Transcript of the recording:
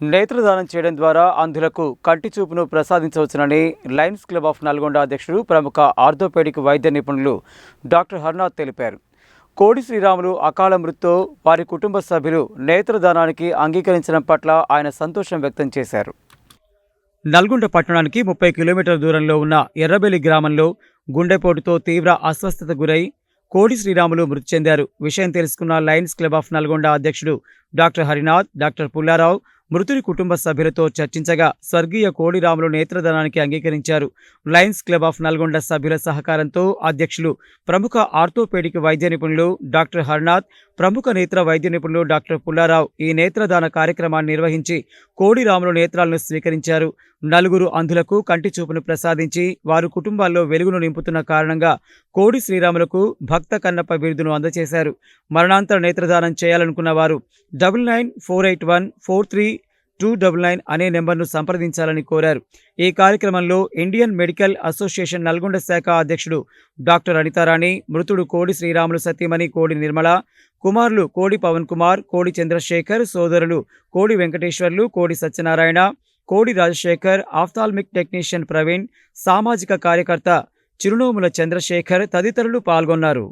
నేత్రదానం చేయడం ద్వారా అంధులకు కంటి చూపును ప్రసాదించవచ్చునని లయన్స్ క్లబ్ ఆఫ్ నల్గొండ అధ్యక్షుడు ప్రముఖ ఆర్థోపేడిక్ వైద్య నిపుణులు డాక్టర్ హర్నాథ్ తెలిపారు. కోడి శ్రీరాములు అకాల మృతితో వారి కుటుంబ సభ్యులు నేత్రదానానికి అంగీకరించడం పట్ల ఆయన సంతోషం వ్యక్తం చేశారు. నల్గొండ పట్టణానికి ముప్పై కిలోమీటర్ల దూరంలో ఉన్న ఎర్రబెల్లి గ్రామంలో గుండెపోటుతో తీవ్ర అస్వస్థత గురై కోడి శ్రీరాములు మృతి చెందారు. విషయం తెలుసుకున్న లయన్స్ క్లబ్ ఆఫ్ నల్గొండ అధ్యక్షుడు డాక్టర్ హరినాథ్ డాక్టర్ పుల్లారావు మృతుడి కుటుంబ సభ్యులతో చర్చించగా స్వర్గీయ కోడిరాములు నేత్రదానానికి అంగీకరించారు. లయన్స్ క్లబ్ ఆఫ్ నల్గొండ సభ్యుల సహకారంతో అధ్యక్షులు ప్రముఖ ఆర్థోపేడిక్ వైద్య నిపుణులు డాక్టర్ హర్నాథ్ ప్రముఖ నేత్ర వైద్య నిపుణులు డాక్టర్ పుల్లారావు ఈ నేత్రదాన కార్యక్రమాన్ని నిర్వహించి కోడిరాములు నేత్రాలను స్వీకరించారు. నలుగురు అంధులకు కంటి చూపును ప్రసాదించి వారు కుటుంబాల్లో వెలుగును నింపుతున్న కారణంగా కోడి శ్రీరాములకు భక్త కన్నప్ప బిరుదును అందజేశారు. మరణాంతర నేత్రదానం చేయాలనుకున్న వారు double nine four eight one four three two double nine అనే నెంబర్ను సంప్రదించాలని కోరారు. ఈ కార్యక్రమంలో ఇండియన్ మెడికల్ అసోసియేషన్ నల్గొండ శాఖ అధ్యక్షుడు డాక్టర్ అనితారాణి మృతుడు కోడి శ్రీరాములు సత్యమణి కోడి నిర్మల కుమారులు కోడి పవన్ కుమార్ కోడి చంద్రశేఖర్ సోదరులు కోడి వెంకటేశ్వర్లు కోడి సత్యనారాయణ కోడి రాజశేఖర్ ఆఫ్థాల్మిక్ టెక్నీషియన్ ప్రవీణ్ సామాజిక కార్యకర్త చిరునోముల చంద్రశేఖర్ తదితరులు పాల్గొన్నారు.